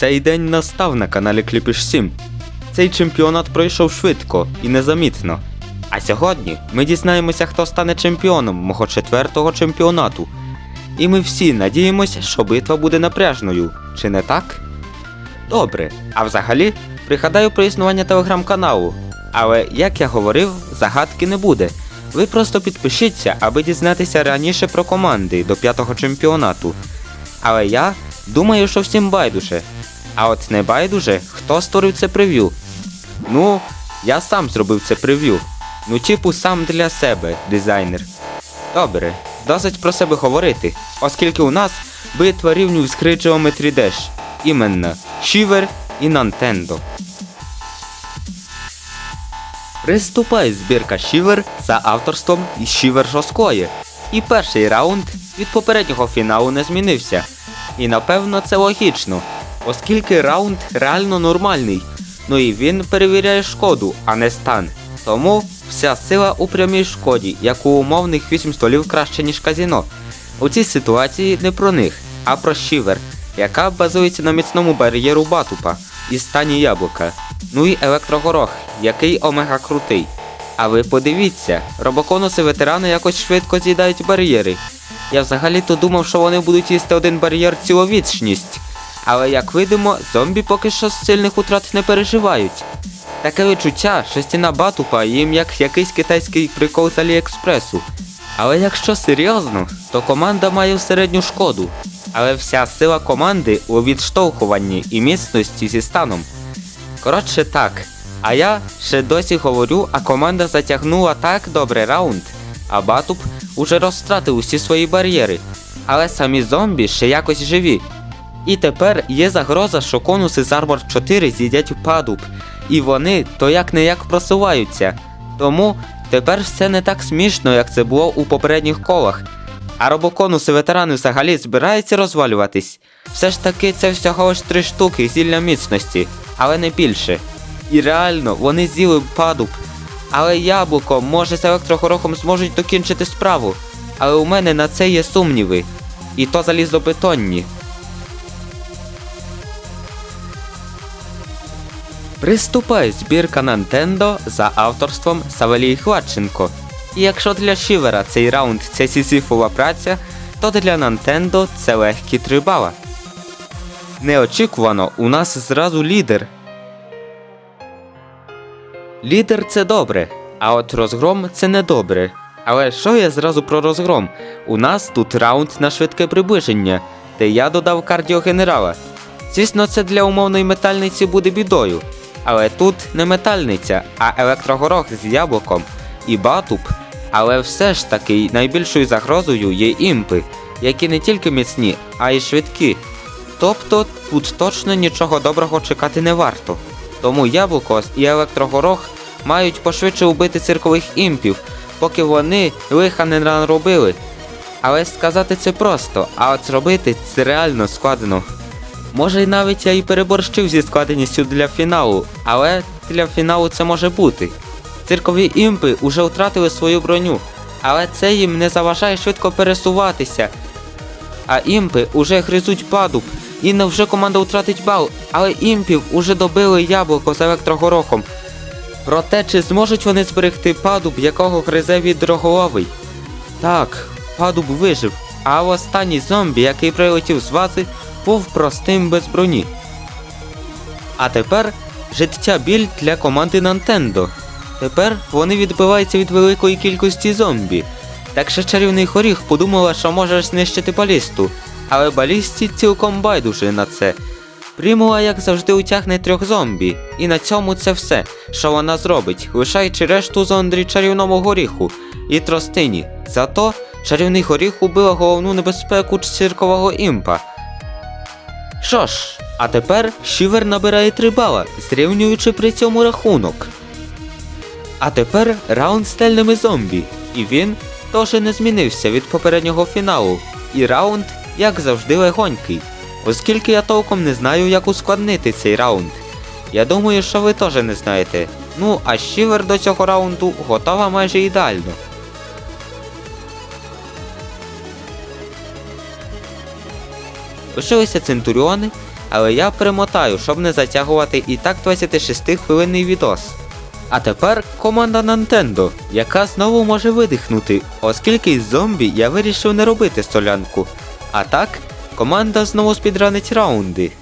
цей день настав на каналі Кліпіш 7. Цей чемпіонат пройшов швидко і незамітно. А сьогодні ми дізнаємося, хто стане чемпіоном мого четвертого чемпіонату. І ми всі надіємося, що битва буде напряжною, чи не так? Добре, а взагалі пригадаю про існування телеграм-каналу. Але, як я говорив, загадки не буде. Ви просто підпишіться, аби дізнатися раніше про команди до п'ятого чемпіонату. Але я думаю, що всім байдуже. А от не байдуже, хто створив це прев'ю. Ну, я сам зробив це прев'ю. Ну, типу, сам для себе, дизайнер. Добре, досить про себе говорити, оскільки у нас битва рівнів з Geometry Dash. Іменно Shiver і Nintendo. Приступає збірка Shiver за авторством Shiver Жорсткої. І перший раунд від попереднього фіналу не змінився. І напевно це логічно, оскільки раунд реально нормальний. Ну і він перевіряє шкоду, а не стан. Тому вся сила у прямій шкоді, як у умовних 8 столів краще, ніж казіно. У цій ситуації не про них, а про Shiver, яка базується на міцному бар'єру Батупа і стані яблука. Ну і електрогорох, який омега крутий. А ви подивіться, робоконуси ветерани якось швидко з'їдають бар'єри. Я взагалі-то думав, що вони будуть їсти один бар'єр ціловічність. Але як видимо, зомбі поки що з сильних утрат не переживають. Таке відчуття, що стіна Батупа їм як якийсь китайський прикол з Аліекспресу. Але якщо серйозно, то команда має середню шкоду. Але вся сила команди у відштовхуванні і міцності зі станом. Коротше так. А я ще досі говорю, а команда затягнула так добре раунд, а Батуп уже розтратив усі свої бар'єри. Але самі зомбі ще якось живі. І тепер є загроза, що конуси з Armor 4 з'їдять падуб, і вони то як не як просуваються. Тому тепер все не так смішно, як це було у попередніх колах. А робоконуси ветерани взагалі збираються розвалюватись. Все ж таки це всього лиш три штуки зілля міцності, але не більше. І реально, вони з'їли падуб. Але яблуко, може, з електрогорохом зможуть докінчити справу. Але у мене на це є сумніви. І то залізобетонні. Приступає збірка Nintendo за авторством Савелії Хватченко. І якщо для Шівера цей раунд це сізіфова праця, то для Nintendo це легкі три бала. Неочікувано у нас зразу лідер. Лідер це добре, а от розгром це не добре. Але що я зразу про розгром? У нас тут раунд на швидке приближення, де я додав кардіогенерала. Звісно, це для умовної метальниці буде бідою. Але тут не метальниця, а електрогорох з яблуком і батуб. Але все ж таки найбільшою загрозою є імпи, які не тільки міцні, а й швидкі. Тобто тут точно нічого доброго чекати не варто. Тому яблуко і електрогорох мають пошвидше убити циркових імпів, поки вони лиха не наробили. Але сказати це просто, а от зробити це реально складно. Може, й навіть я і переборщив зі складеністю для фіналу, але для фіналу це може бути. Циркові імпи уже втратили свою броню, але це їм не заважає швидко пересуватися. А імпи уже гризуть падуб, і не вже команда втратить бал, але імпів уже добили яблуко з електрогорохом. Проте, чи зможуть вони зберегти падуб, якого гризе відроголовий? Так, падуб вижив, а останній зомбі, який прилетів з вази, був простим без броні. А тепер життя біль для команди Nintendo. Тепер вони відбиваються від великої кількості зомбі. Так що чарівний хоріх подумала, що може знищити балісту, але балісті цілком байдуже на це. Примула, як завжди, утягне трьох зомбі, і на цьому це все, що вона зробить, лишаючи решту зондрі чарівному горіху і тростині. Зато чарівний горіх убила головну небезпеку циркового імпа. Що ж, а тепер Шівер набирає 3 бала, зрівнюючи при цьому рахунок. А тепер раунд з тельними зомбі, і він теж не змінився від попереднього фіналу. І раунд, як завжди, легонький, оскільки я толком не знаю, як ускладнити цей раунд. Я думаю, що ви теж не знаєте. Ну, а Шівер до цього раунду готова майже ідеально. Лишилися центуріони, але я перемотаю, щоб не затягувати і так 26 хвилинний відос. А тепер команда Nintendo, яка знову може видихнути, оскільки із зомбі я вирішив не робити солянку. А так, команда знову спідранить раунди.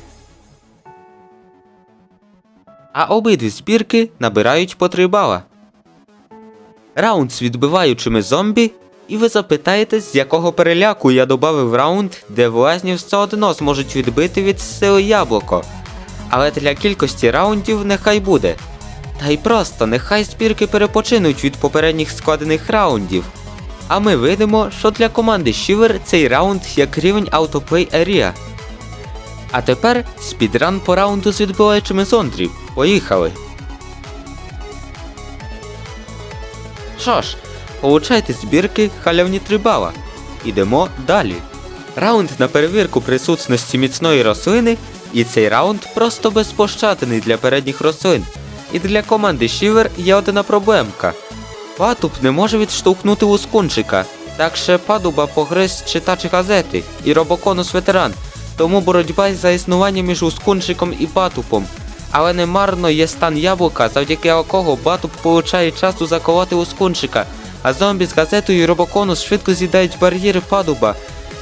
А обидві збірки набирають по 3 бала. Раунд з відбиваючими зомбі, і ви запитаєтесь, з якого переляку я додав раунд, де влазнів все одно зможуть відбити від сили яблуко. Але для кількості раундів нехай буде. Та й просто нехай збірки перепочинуть від попередніх складених раундів. А ми видимо, що для команди Shiver цей раунд як рівень Autoplay Area. А тепер спідран по раунду з відбиваючими зондрів. Поїхали! Що ж, получайте збірки халявні 3 бала. Ідемо далі. Раунд на перевірку присутності міцної рослини, і цей раунд просто безпощадний для передніх рослин. І для команди Shiver є одна проблемка. Патуб не може відштовхнути лускунчика, так ще падуба погриз читач газети і робоконус ветеран, тому боротьба за існування між лускунчиком і батупом. Але немарно є стан яблука, завдяки якого батуп получає часу заколоти лускунчика, а зомбі з газетою і робоконус швидко з'їдають бар'єри падуба.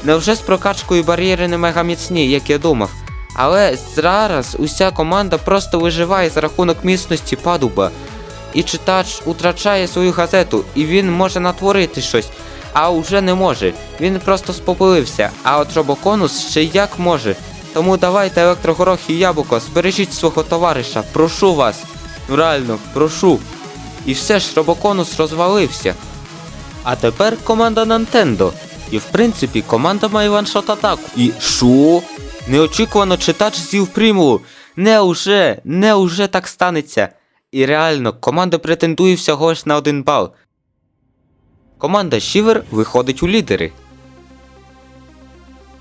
Невже з прокачкою бар'єри не мега міцні, як я думав? Але зараз уся команда просто виживає за рахунок міцності падуба. І читач утрачає свою газету, і він може натворити щось, а вже не може. Він просто спопилився, а от робоконус ще як може. Тому давайте електрогорох і яблуко, збережіть свого товариша, прошу вас. Реально, прошу. І все ж робоконус розвалився. А тепер команда Nintendo. І в принципі команда має ваншот атаку. І шо? Неочікувано читач з'їв примулу. Не уже, не уже так станеться. І реально, команда претендує всього ж на один бал. Команда Shiver виходить у лідери.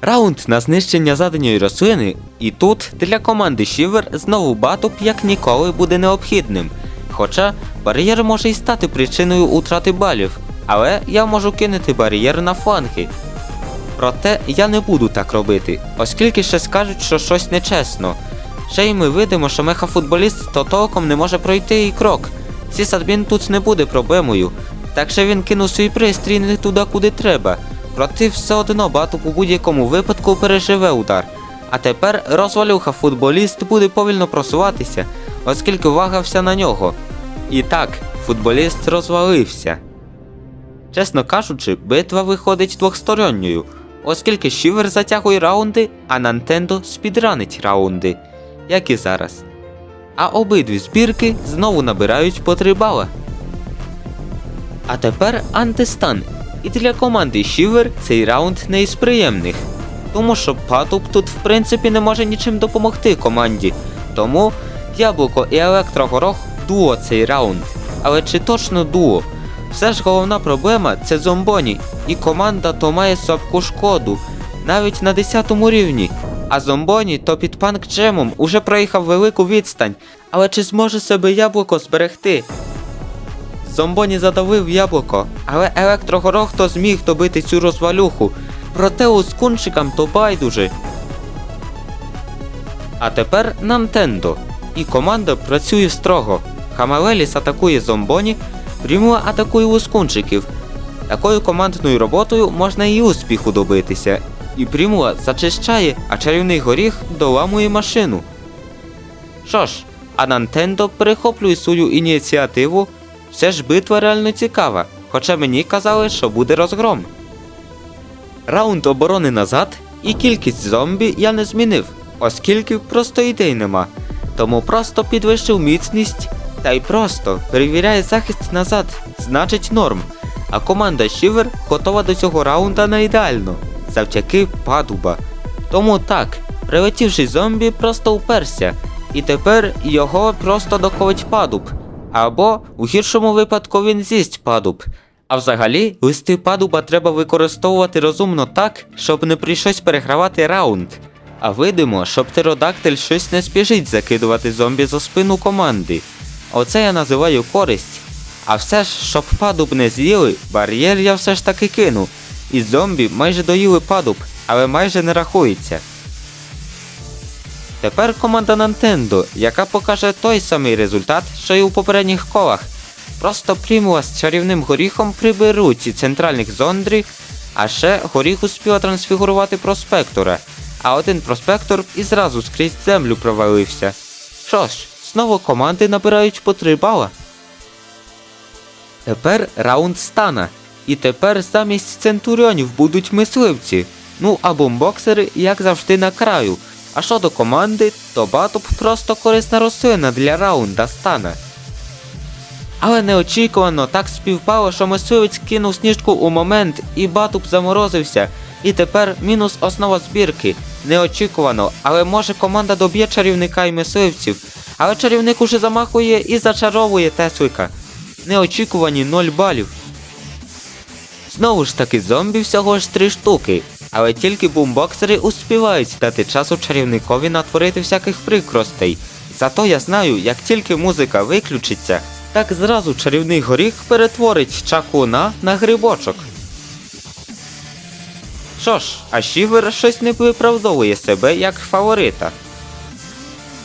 Раунд на знищення заданої рослини, і тут для команди Shiver знову батуп як ніколи буде необхідним. Хоча бар'єр може і стати причиною утрати балів, але я можу кинути бар'єр на фланги. Проте я не буду так робити, оскільки ще скажуть, що щось нечесно. Ще й ми видимо, що мехафутболіст то толком не може пройти і крок. Сісадмін тут не буде проблемою. Так що він кинув свій пристрій не туди, куди треба. Проте все одно батуп у будь-якому випадку переживе удар. А тепер розвалюха футболіст буде повільно просуватися, оскільки увага вся на нього. І так, футболіст розвалився. Чесно кажучи, битва виходить двохсторонньою, оскільки Шівер затягує раунди, а Нантендо спідранить раунди, як і зараз. А обидві збірки знову набирають по 3 бала. А тепер антистан. І для команди Shiver цей раунд не із приємних. Тому що Патуп тут в принципі не може нічим допомогти команді. Тому Яблуко і Електрогорох дуо цей раунд. Але чи точно дуо? Все ж головна проблема це зомбоні, і команда то має слабку шкоду, навіть на 10 рівні. А зомбоні то під панк джемом уже проїхав велику відстань. Але чи зможе себе яблуко зберегти? Зомбоні задавив яблуко, але електрогорох то зміг добити цю розвалюху. Проте ускунчикам то байдуже. А тепер Нантендо. І команда працює строго. Хамалеліс атакує зомбоні, Прімула атакує лускунчиків. Такою командною роботою можна і успіху добитися. І Прімула зачищає, а чарівний горіх доламує машину. Що ж, а Нантендо перехоплює свою ініціативу. Все ж битва реально цікава, хоча мені казали, що буде розгром. Раунд оборони назад, і кількість зомбі я не змінив, оскільки просто ідей нема. Тому просто підвищив міцність та й просто перевіряє захист назад, значить норм. А команда Shiver готова до цього раунда на ідеально, завдяки падуба. Тому так, прилетівши зомбі просто уперся, і тепер його просто доковить падуб. Або у гіршому випадку він з'їсть падуб. А взагалі, листи падуба треба використовувати розумно так, щоб не прийшлось перегравати раунд. А видимо, щоб птеродактиль щось не спішить закидувати зомбі за спину команди. Оце я називаю користь. А все ж, щоб падуб не з'їли, бар'єр я все ж таки кину. І зомбі майже доїли падуб, але майже не рахується. Тепер команда Nintendo, яка покаже той самий результат, що й у попередніх колах. Просто Примула з чарівним горіхом приберуть і центральних зондрів, а ще горіх успіла трансфігурувати проспектора, а один проспектор і зразу скрізь землю провалився. Що ж, знову команди набирають по 3 бала. Тепер раунд стана. І тепер замість центуріонів будуть мисливці. Ну а бомбоксери, як завжди, на краю. А щодо команди, то Батуп просто корисна рослина для раунда стана. Але неочікувано так співпало, що мисливець кинув сніжку у момент, і Батуп заморозився. І тепер мінус основа збірки. Неочікувано, але може команда доб'є чарівника і мисливців. Але чарівник уже замахує і зачаровує Теслика. Неочікувані 0 балів. Знову ж таки, зомбі всього ж три штуки, але тільки бумбоксери успівають дати часу чарівникові натворити всяких прикростей. Зато я знаю, як тільки музика виключиться, так зразу чарівний горіх перетворить чакуна на грибочок. Що ж, а Шівер щось не виправдовує себе як фаворита.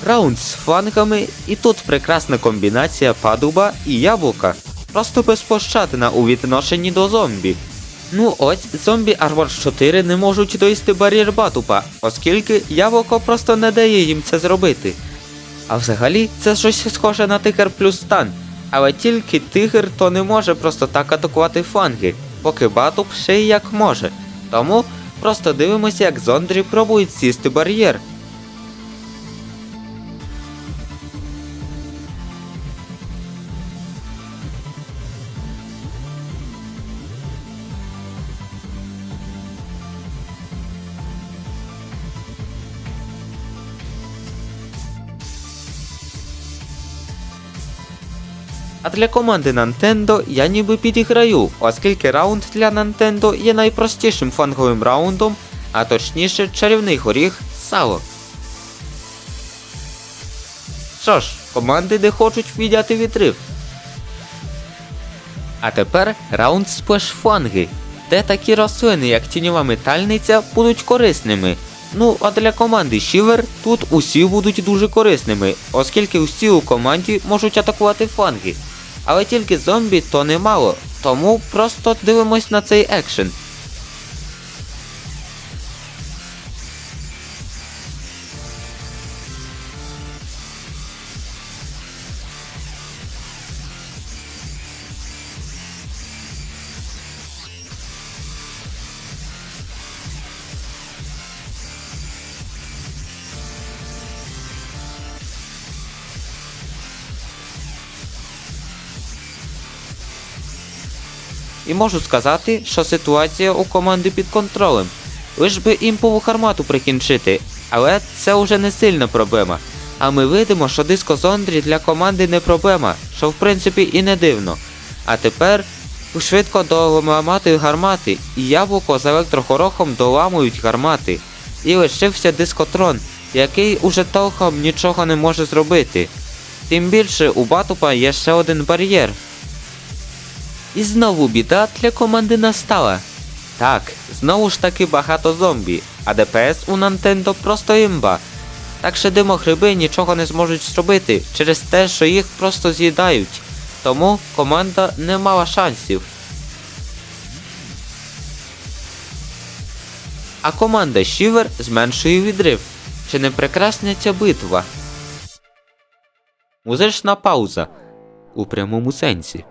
Раунд з флангами, і тут прекрасна комбінація падуба і яблука. Просто безпощадна у відношенні до зомбі. Ну ось, зомбі Armor 4 не можуть доїсти бар'єр батупа, оскільки яблуко просто не дає їм це зробити. А взагалі це щось схоже на тигр плюс стан. Але тільки тигр то не може просто так атакувати фланги, поки батуп ще й як може. Тому просто дивимося, як зондрі пробують сісти бар'єр. А для команди Nintendo я ніби підіграю, оскільки раунд для Nintendo є найпростішим фланговим раундом, а точніше чарівний горіх сало. Що ж, команди не хочуть підняти відрив. А тепер раунд сплеш фланги, де такі рослини, як тіньова метальниця, будуть корисними. Ну, а для команди Шівер тут усі будуть дуже корисними, оскільки усі у команді можуть атакувати фланги. Але тільки зомбі то немало, тому просто дивимось на цей екшен. І можу сказати, що ситуація у команди під контролем. Лиш би імпову гармату прикінчити, але це вже не сильна проблема. А ми видимо, що диско зондрі для команди не проблема, що в принципі і не дивно. А тепер швидко доламати гармати, і яблуко з електрохорохом доламують гармати. І лишився дискотрон, який уже толком нічого не може зробити. Тим більше у Батупа є ще один бар'єр, і знову біда для команди настала. Так, знову ж таки багато зомбі, а ДПС у Nintendo просто імба. Так що димогриби нічого не зможуть зробити через те, що їх просто з'їдають. Тому команда не мала шансів. А команда Шівер зменшує відрив. Чи не прекрасна ця битва? Музична пауза у прямому сенсі.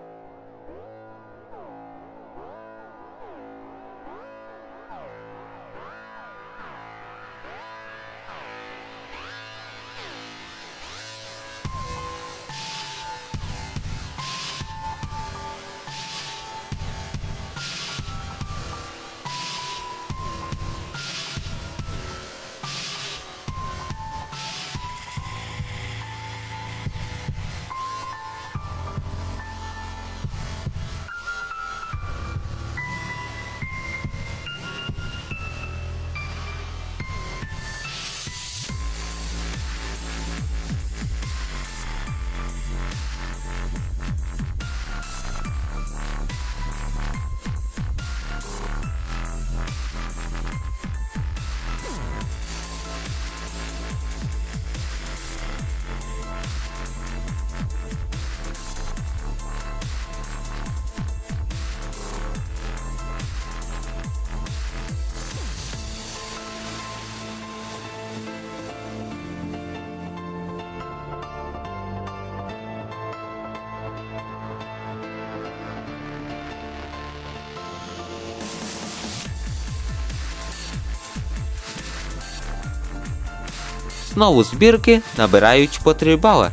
Знову збірки набирають по 3 бала.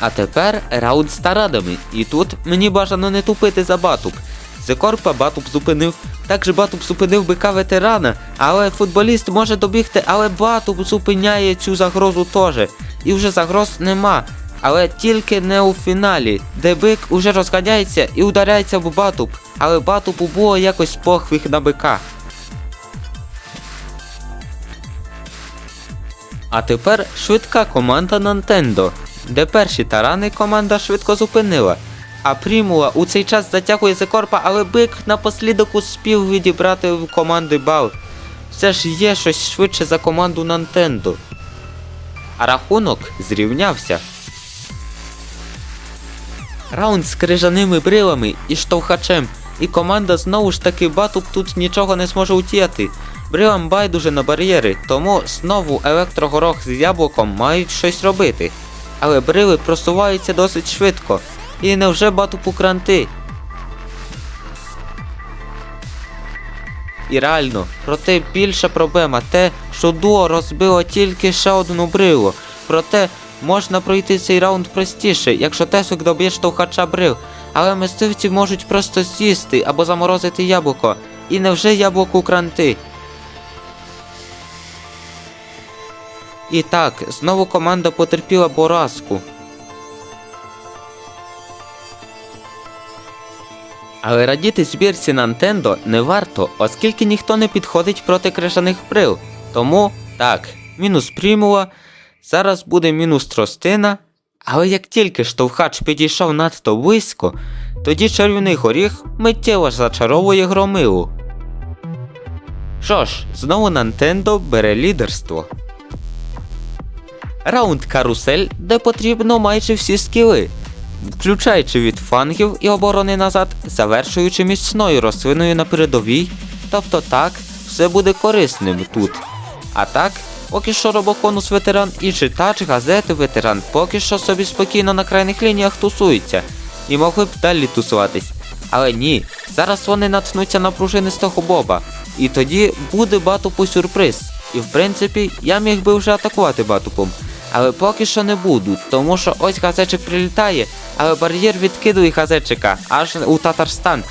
А тепер раунд з тарадами, і тут мені бажано не тупити за батуб. Зекорпа батуб зупинив, також батуб зупинив бика ветерана, але футболіст може добігти, але батуб зупиняє цю загрозу теж. І вже загроз нема. Але тільки не у фіналі, де бик уже розганяється і ударяється в батуб, але батубу було якось похвіх на бика. А тепер швидка команда Nintendo, де перші тарани команда швидко зупинила. А Прімула у цей час затягує Зекорпа, але бик напослідок успів відібрати в команди бал. Все ж є щось швидше за команду Nintendo. А рахунок зрівнявся. Раунд з крижаними брилами і штовхачем, і команда знову ж таки Батуб тут нічого не зможе утіяти. Брилам байдуже на бар'єри, тому знову електрогорох з яблуком мають щось робити. Але брили просуваються досить швидко. І невже Батуб у кранти? І реально, проте більша проблема те, що дуо розбило тільки ще одну брилу. Проте можна пройти цей раунд простіше, якщо Тесок доб'є штовхача брил. Але мисливці можуть просто з'їсти або заморозити яблуко. І невже яблуку кранти? І так, знову команда потерпіла поразку. Але радіти збірці Nintendo не варто, оскільки ніхто не підходить проти крижаних брил. Тому так, мінус примула, зараз буде мінус тростина. Але як тільки штовхач підійшов надто близько, тоді червоний горіх миттєво зачаровує громилу. Що ж, знову Nintendo бере лідерство. Раунд карусель, де потрібно майже всі скіли, включаючи від фангів і оборони назад, завершуючи міцною рослиною на передовій. Тобто так, все буде корисним тут. А так, поки що робоконус ветеран і читач газети ветеран поки що собі спокійно на крайних лініях тусуються і могли б далі тусуватись. Але ні, зараз вони наткнуться на пружинистого боба, і тоді буде батупу сюрприз. І в принципі, я міг би вже атакувати батупом. Але поки що не буду, тому що ось газечик прилітає, але бар'єр відкидує газечика аж у Татарстан.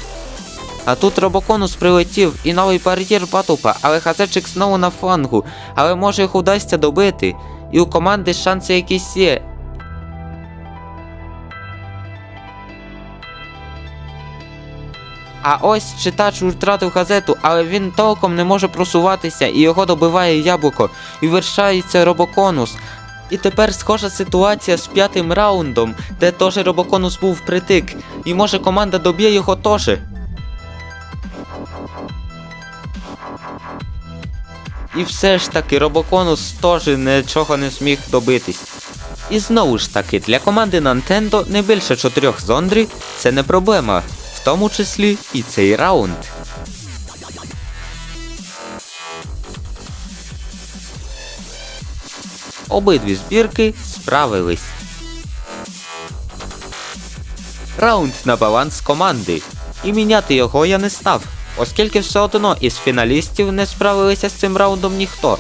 А тут робоконус прилетів і новий бар'єр батупа, але газечик знову на флангу, але може їх удасться добити. І у команди шанси якісь є. А ось читач втратив газету, але він толком не може просуватися і його добиває яблуко, і вершається робоконус. І тепер схожа ситуація з п'ятим раундом, де теж робоконус був притик, і може команда доб'є його теж. І все ж таки робоконус теж нічого не зміг добитись. І знову ж таки, для команди Nintendo не більше чотирьох зондрів це не проблема, в тому числі і цей раунд. Обидві збірки справились. Раунд на баланс команди. І міняти його я не став, оскільки все одно із фіналістів не справилися з цим раундом ніхто.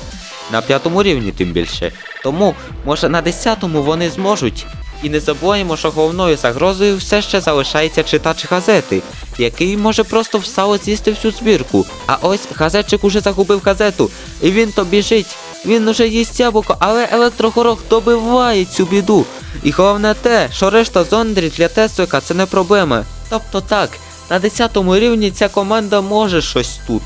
На п'ятому рівні тим більше. Тому, може на десятому вони зможуть. І не забуваємо, що головною загрозою все ще залишається читач газети, який може просто в сало з'їсти всю збірку. А ось газетчик уже загубив газету, і він то біжить. Він уже їсть яблуко, але електрогорох добиває цю біду. І головне те, що решта зондрів для Тесвика це не проблема. Тобто так, на 10 рівні ця команда може щось тут.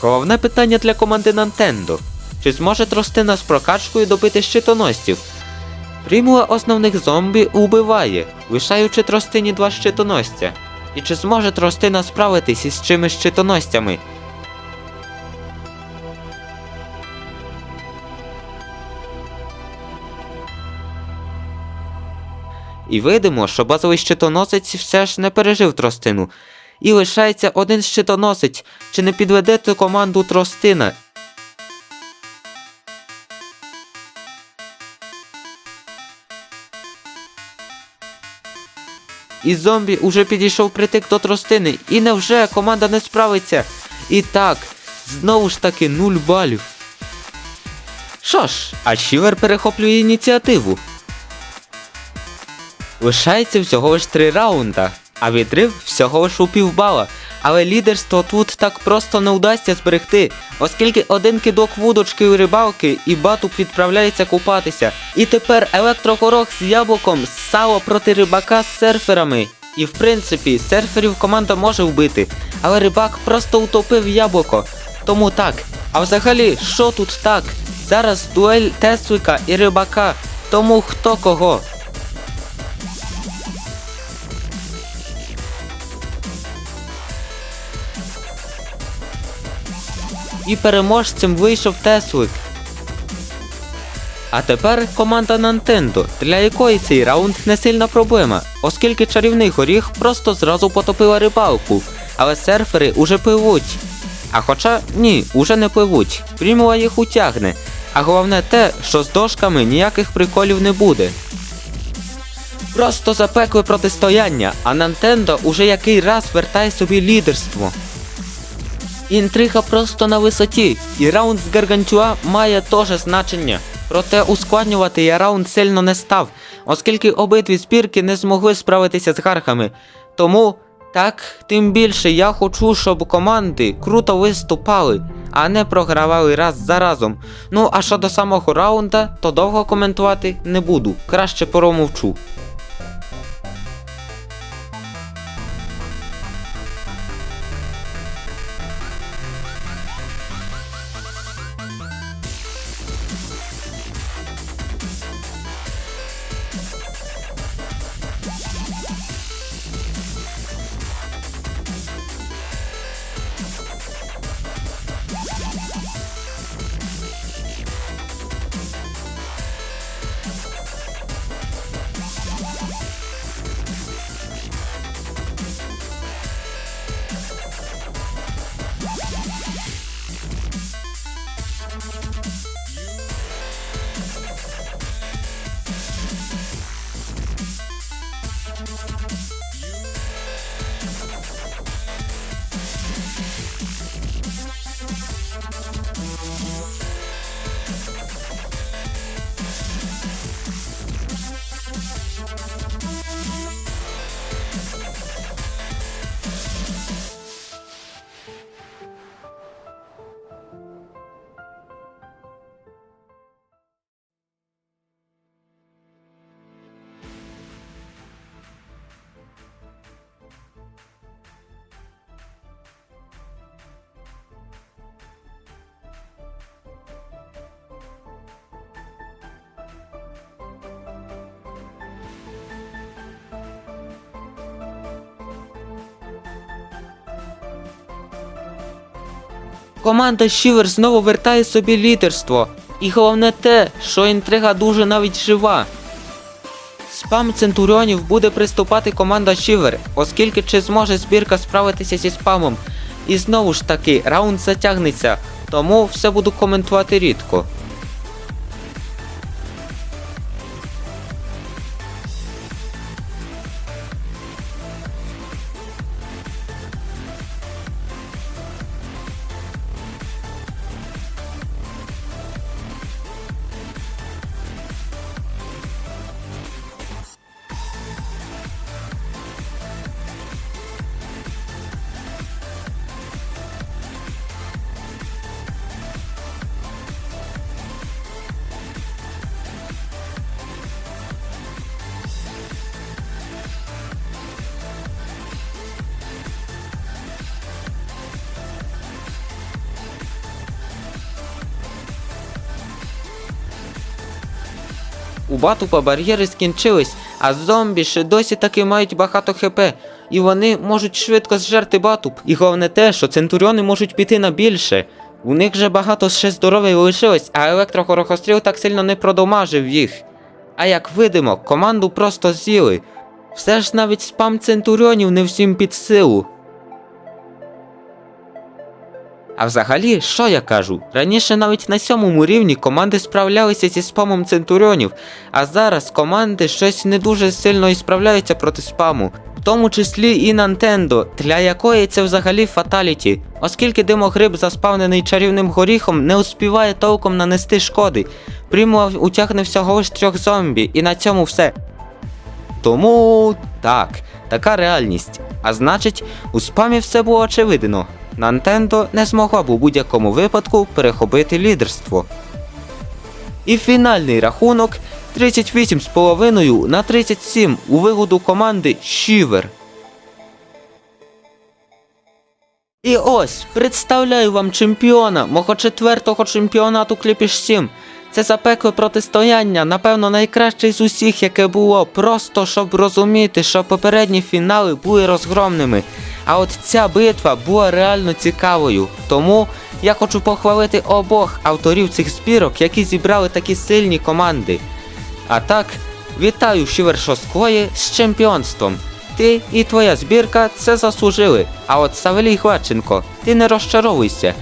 Головне питання для команди Nintendo. Чи зможе тростина з прокачкою добити щитоносців? Примула основних зомбі убиває, лишаючи тростині два щитоносця. І чи зможе тростина справитись із чимись щитоносцями? І видимо, що базовий щитоносець все ж не пережив тростину. І лишається один щитоносець, чи не підведе ту команду тростина. І зомбі уже підійшов притик до тростини. І невже команда не справиться? І так, знову ж таки 0 балів. Що ж, а Шівер перехоплює ініціативу. Лишається всього лиш три раунда, а відрив всього лиш у півбала. Але лідерство тут так просто не вдасться зберегти, оскільки один кидок вудочки у рибалки і батуп відправляється купатися. І тепер електрогорох з яблуком сало проти рибака з серферами. І в принципі, серферів команда може вбити, але рибак просто утопив яблуко. Тому так. А взагалі, що тут так? Зараз дуель Теслика і рибака. Тому хто кого? І переможцем вийшов Теслик. А тепер команда Nintendo, для якої цей раунд не сильна проблема, оскільки чарівний горіх просто зразу потопила рибалку, але серфери уже пливуть. А хоча ні, уже не пливуть, Прімула їх утягне. А головне те, що з дошками ніяких приколів не буде. Просто запекле протистояння, а Nintendo уже який раз вертає собі лідерство. Інтрига просто на висоті, і раунд з Гаргантюа має теж значення. Проте ускладнювати я раунд сильно не став, оскільки обидві збірки не змогли справитися з гархами. Тому так, тим більше я хочу, щоб команди круто виступали, а не програвали раз за разом. Ну а щодо самого раунда, то довго коментувати не буду, краще промовчу. Команда Шівер знову вертає собі лідерство. І головне те, що інтрига дуже навіть жива. Спам Центуріонів буде приступати команда Шівер, оскільки чи зможе збірка справитися зі спамом. І знову ж таки, раунд затягнеться, тому все буду коментувати рідко. У батупа бар'єри скінчились, а зомбі ще досі таки мають багато хп, і вони можуть швидко зжерти батуп. І головне те, що центуріони можуть піти на більше. У них же багато ще здоров'я лишилось, а електрохорохостріл так сильно не продомажив їх. А як видимо, команду просто з'їли. Все ж навіть спам центуріонів не всім під силу. А взагалі, що я кажу? Раніше навіть на сьомому рівні команди справлялися зі спамом центуріонів, а зараз команди щось не дуже сильно і справляються проти спаму. В тому числі і Nintendo, для якої це взагалі фаталіті, оскільки димогриб, заспавнений чарівним горіхом, не успіває толком нанести шкоди. Прімо утягне всього лиш трьох зомбі, і на цьому все. Тому так, така реальність. А значить, у спамі все було очевидно. Nintendo не змогла б у будь-якому випадку перехопити лідерство. І фінальний рахунок 38,5 на 37 у вигоду команди Шівер. І ось представляю вам чемпіона мого четвертого чемпіонату Кліпіш 7. Це запекле протистояння, напевно, найкраще з усіх, яке було. Просто щоб розуміти, що попередні фінали були розгромними. А от ця битва була реально цікавою. Тому я хочу похвалити обох авторів цих збірок, які зібрали такі сильні команди. А так, вітаю Шівершоскої з чемпіонством. Ти і твоя збірка це заслужили. А от Савелій Гладченко, ти не розчаровуйся.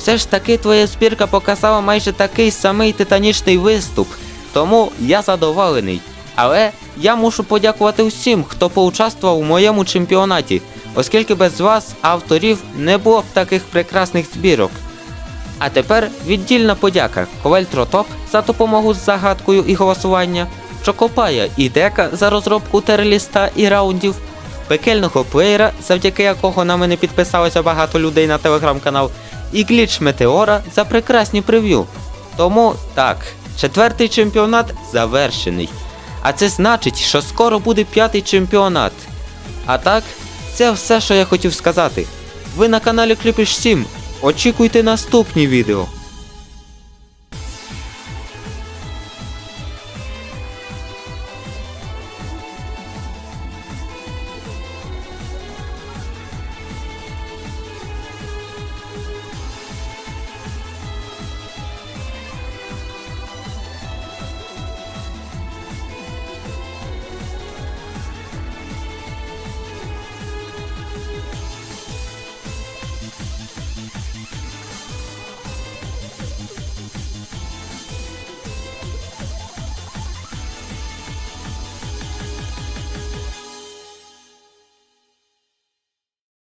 Все ж таки твоя збірка показала майже такий самий титанічний виступ, тому я задоволений. Але я мушу подякувати всім, хто поучаствував у моєму чемпіонаті, оскільки без вас, авторів, не було б таких прекрасних збірок. А тепер віддільна подяка Коваль Тротоп за допомогу з загадкою і голосування, Чокопая і Дека за розробку терліста і раундів, пекельного плеєра, завдяки якого на мене підписалося багато людей на телеграм-канал, і Гліч Метеора за прекрасні прев'ю. Тому так, четвертий чемпіонат завершений. А це значить, що скоро буде п'ятий чемпіонат. А так, це все, що я хотів сказати. Ви на каналі Кліпіш 7. Очікуйте наступні відео.